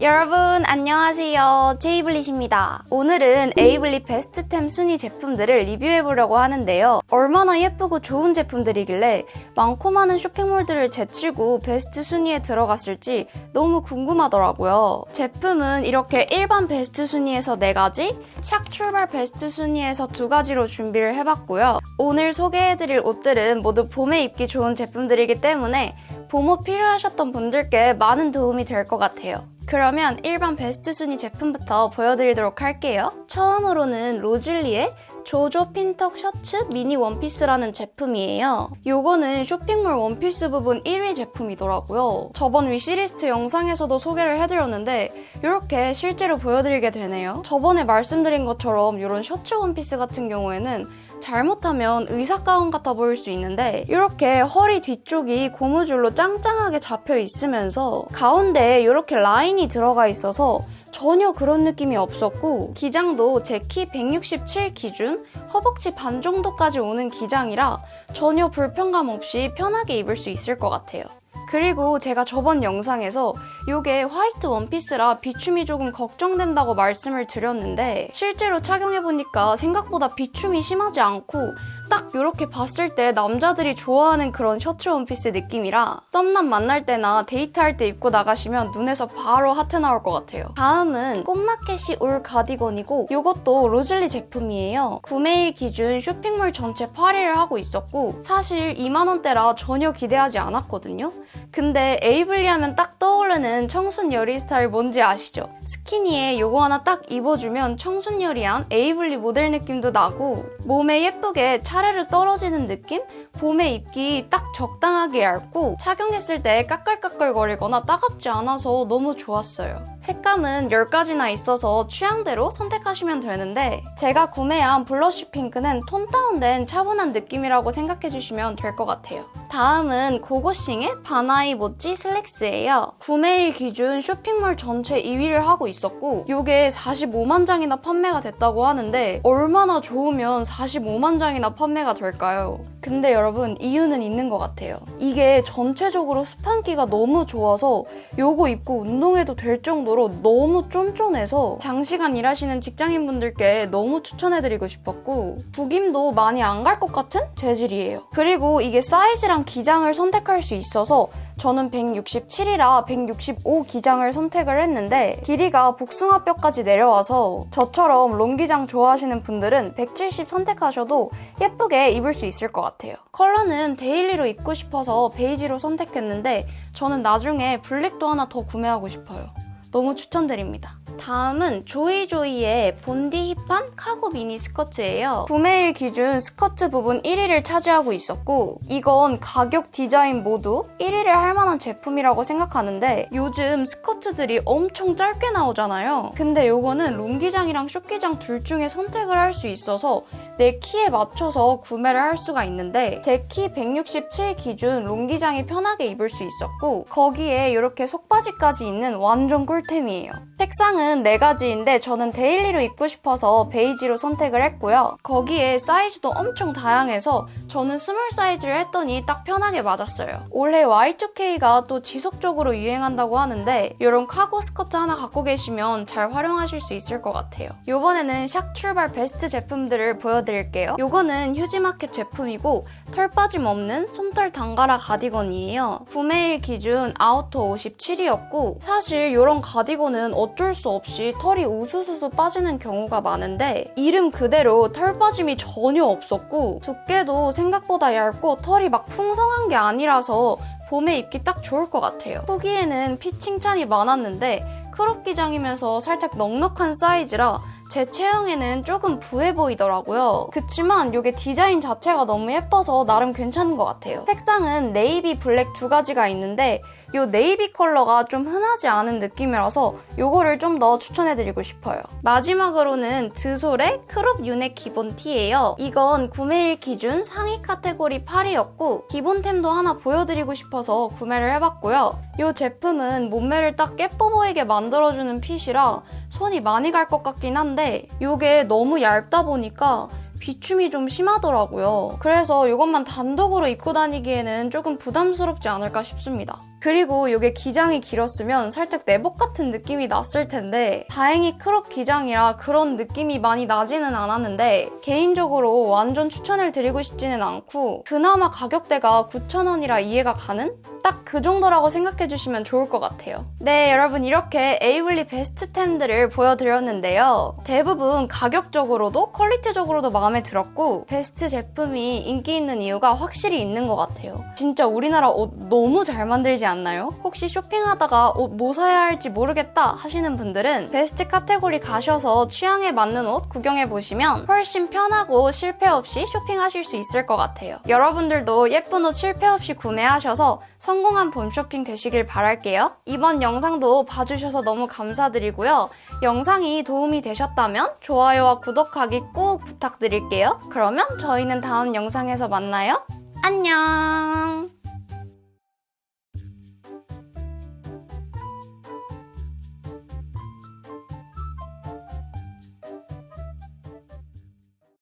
여러분 안녕하세요. 제이블릿입니다. 오늘은 에이블릿 베스트템 순위 제품들을 리뷰해보려고 하는데요. 얼마나 예쁘고 좋은 제품들이길래 많고 많은 쇼핑몰들을 제치고 베스트 순위에 들어갔을지 너무 궁금하더라고요. 제품은 이렇게 일반 베스트 순위에서 4가지 샥 출발 베스트 순위에서 2가지로 준비를 해봤고요. 오늘 소개해드릴 옷들은 모두 봄에 입기 좋은 제품들이기 때문에 봄옷 필요하셨던 분들께 많은 도움이 될 것 같아요 그러면 일반 베스트 순위 제품부터 보여드리도록 할게요. 처음으로는 로즐리의 조조 핀턱 셔츠 미니 원피스라는 제품이에요. 요거는 쇼핑몰 원피스 부분 1위 제품이더라고요. 저번 위시리스트 영상에서도 소개를 해드렸는데 이렇게 실제로 보여드리게 되네요. 저번에 말씀드린 것처럼 이런 셔츠 원피스 같은 경우에는 잘못하면 의사 가운 같아 보일 수 있는데 이렇게 허리 뒤쪽이 고무줄로 짱짱하게 잡혀 있으면서 가운데에 이렇게 라인이 들어가 있어서 전혀 그런 느낌이 없었고 기장도 제 키 167 기준 허벅지 반 정도까지 오는 기장이라 전혀 불편감 없이 편하게 입을 수 있을 것 같아요. 그리고 제가 저번 영상에서 이게 화이트 원피스라 비춤이 조금 걱정된다고 말씀을 드렸는데 실제로 착용해보니까 생각보다 비춤이 심하지 않고 딱 이렇게 봤을 때 남자들이 좋아하는 그런 셔츠 원피스 느낌이라 썸남 만날 때나 데이트할 때 입고 나가시면 눈에서 바로 하트 나올 것 같아요. 다음은 꽃마켓이 올 가디건이고 이것도 로즐리 제품이에요. 구매일 기준 쇼핑몰 전체 8위를 하고 있었고 사실 2만원대라 전혀 기대하지 않았거든요. 근데 에이블리 하면 딱 떠오르는 청순 여리 스타일 뭔지 아시죠? 스키니에 요거 하나 딱 입어주면 청순 여리한 에이블리 모델 느낌도 나고 몸에 예쁘게 차 례로 떨어지는 느낌? 봄에 입기 딱 적당하게 얇고 착용했을 때 까끌까끌거리거나 따갑지 않아서 너무 좋았어요. 색감은 10가지나 있어서 취향대로 선택하시면 되는데 제가 구매한 블러쉬 핑크는 톤 다운된 차분한 느낌이라고 생각해주시면 될 것 같아요. 다음은 고고싱의 바나이 모찌 슬랙스예요. 구매일 기준 쇼핑몰 전체 2위를 하고 있었고 이게 45만 장이나 판매가 됐다고 하는데 얼마나 좋으면 45만 장이나 판매가 될까요? 근데 여러분 이유는 있는 것 같아요. 이게 전체적으로 스판기가 너무 좋아서 요거 입고 운동해도 될 정도로 너무 쫀쫀해서 장시간 일하시는 직장인분들께 너무 추천해드리고 싶었고 구김도 많이 안 갈 것 같은 재질이에요. 그리고 이게 사이즈랑 기장을 선택할 수 있어서 저는 167이라 165 기장을 선택을 했는데 길이가 복숭아뼈까지 내려와서 저처럼 롱 기장 좋아하시는 분들은 170 선택하셔도 예쁘게 입을 수 있을 것 같아요. 컬러는 데일리로 입고 싶어서 베이지로 선택했는데 저는 나중에 블랙도 하나 더 구매하고 싶어요. 너무 추천드립니다. 다음은 조이조이의 본디 힙한 카고 미니 스커트예요. 구매일 기준 스커트 부분 1위를 차지하고 있었고 이건 가격 디자인 모두 1위를 할 만한 제품이라고 생각하는데 요즘 스커트들이 엄청 짧게 나오잖아요. 근데 요거는 롱기장이랑 숏기장 둘 중에 선택을 할 수 있어서 내 키에 맞춰서 구매를 할 수가 있는데 제 키 167 기준 롱기장이 편하게 입을 수 있었고 거기에 이렇게 속바지까지 있는 완전 꿀템이에요. 색상은 4가지인데 저는 데일리로 입고 싶어서 베이지로 선택을 했고요. 거기에 사이즈도 엄청 다양해서 저는 스몰 사이즈를 했더니 딱 편하게 맞았어요. 올해 Y2K가 또 지속적으로 유행한다고 하는데 이런 카고 스커트 하나 갖고 계시면 잘 활용하실 수 있을 것 같아요. 이번에는 샥 출발 베스트 제품들을 보여드릴게요. 이거는 휴지마켓 제품이고 털 빠짐 없는 솜털 단가라 가디건이에요. 구매일 기준 아우터 57이었고 사실 이런 가디건은 어쩔 수 없이 털이 우수수수 빠지는 경우가 많은데 이름 그대로 털 빠짐이 전혀 없었고 두께도 생각보다 얇고 털이 막 풍성한 게 아니라서 봄에 입기 딱 좋을 것 같아요. 후기에는 피 칭찬이 많았는데 크롭 기장이면서 살짝 넉넉한 사이즈라 제 체형에는 조금 부해 보이더라고요. 그치만 이게 디자인 자체가 너무 예뻐서 나름 괜찮은 것 같아요. 색상은 네이비, 블랙 두 가지가 있는데 이 네이비 컬러가 좀 흔하지 않은 느낌이라서 이거를 좀 더 추천해드리고 싶어요. 마지막으로는 드솔의 크롭 유넥 기본 티예요. 이건 구매일 기준 상위 카테고리 8위였고 기본템도 하나 보여드리고 싶어서 구매를 해봤고요. 이 제품은 몸매를 딱 예뻐 보이게 만들어주는 핏이라 손이 많이 갈 것 같긴 한데 이게 너무 얇다 보니까 비춤이 좀 심하더라고요. 그래서 이것만 단독으로 입고 다니기에는 조금 부담스럽지 않을까 싶습니다. 그리고 이게 기장이 길었으면 살짝 내복 같은 느낌이 났을 텐데 다행히 크롭 기장이라 그런 느낌이 많이 나지는 않았는데 개인적으로 완전 추천을 드리고 싶지는 않고 그나마 가격대가 9,000원이라 이해가 가는? 딱 그 정도라고 생각해 주시면 좋을 것 같아요. 네, 여러분 이렇게 에이블리 베스트템들을 보여드렸는데요. 대부분 가격적으로도 퀄리티적으로도 마음에 들었고 베스트 제품이 인기 있는 이유가 확실히 있는 것 같아요. 진짜 우리나라 옷 너무 잘 만들지 않나요? 혹시 쇼핑하다가 옷 뭐 사야 할지 모르겠다 하시는 분들은 베스트 카테고리 가셔서 취향에 맞는 옷 구경해 보시면 훨씬 편하고 실패 없이 쇼핑하실 수 있을 것 같아요. 여러분들도 예쁜 옷 실패 없이 구매하셔서 성공한 봄 쇼핑 되시길 바랄게요. 이번 영상도 봐주셔서 너무 감사드리고요. 영상이 도움이 되셨다면 좋아요와 구독하기 꼭 부탁드릴게요. 그러면 저희는 다음 영상에서 만나요. 안녕!